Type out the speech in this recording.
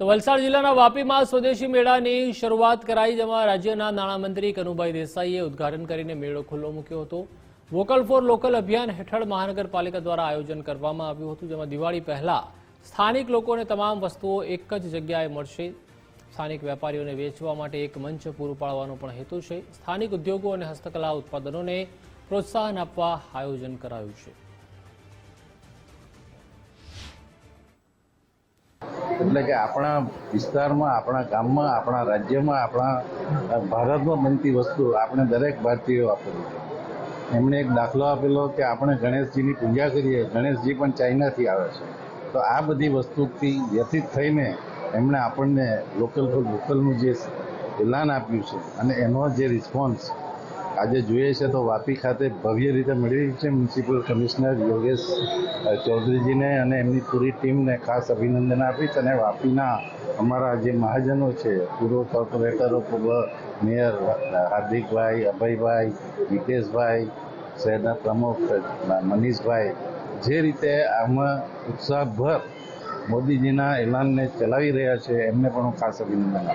તો વલસાડ જિલ્લાના વાપીમાં સ્વદેશી મેળાની શરૂઆત કરાઈ, જેમાં રાજ્યના નાણામંત્રી કનુભાઈ દેસાઈએ ઉદ્ઘાટન કરીને મેળો ખુલ્લો મૂક્યો હતો. વોકલ ફોર લોકલ અભિયાન હેઠળ મહાનગરપાલિકા દ્વારા આયોજન કરવામાં આવ્યું હતું, જેમાં દિવાળી પહેલા સ્થાનિક લોકોને તમામ વસ્તુઓ એક જ જગ્યાએ મળશે. સ્થાનિક વેપારીઓને વેચવા માટે એક મંચ પૂરું પાડવાનો પણ હેતુ છે. સ્થાનિક ઉદ્યોગો અને હસ્તકલા ઉત્પાદનોને પ્રોત્સાહન આપવા આયોજન કરાયું છે. એટલે કે આપણા વિસ્તારમાં, આપણા ગામમાં, આપણા રાજ્યમાં, આપણા ભારતમાં બનતી વસ્તુ આપણે દરેક ભારતીયો વાપરવી એમણે એક દાખલો આપેલો કે આપણે ગણેશજીની પૂજા કરીએ, ગણેશજી પણ ચાઇનાથી આવે છે. તો આ બધી વસ્તુથી વ્યથિત થઈને એમણે આપણને લોકલ ફોર લોકલનું જે એલાન આપ્યું છે અને એનો જે રિસ્પોન્સ આજે જોઈએ છે તો વાપી ખાતે ભવ્ય રીતે મળી છે મ્યુનિસિપલ કમિશનર યોગેશ ચૌધરીજીને અને એમની પૂરી ટીમને ખાસ અભિનંદન આપીશ અને વાપીના અમારા જે મહાજનો છે, પૂર્વ કોર્પોરેટરો, પૂર્વ મેયર હાર્દિકભાઈ, અભયભાઈ નિકેશભાઈ શહેરના પ્રમુખ મનીષભાઈ, જે રીતે આમાં ઉત્સાહભર મોદીજીના એલાનને ચલાવી રહ્યા છે, એમને પણ હું ખાસ અભિનંદન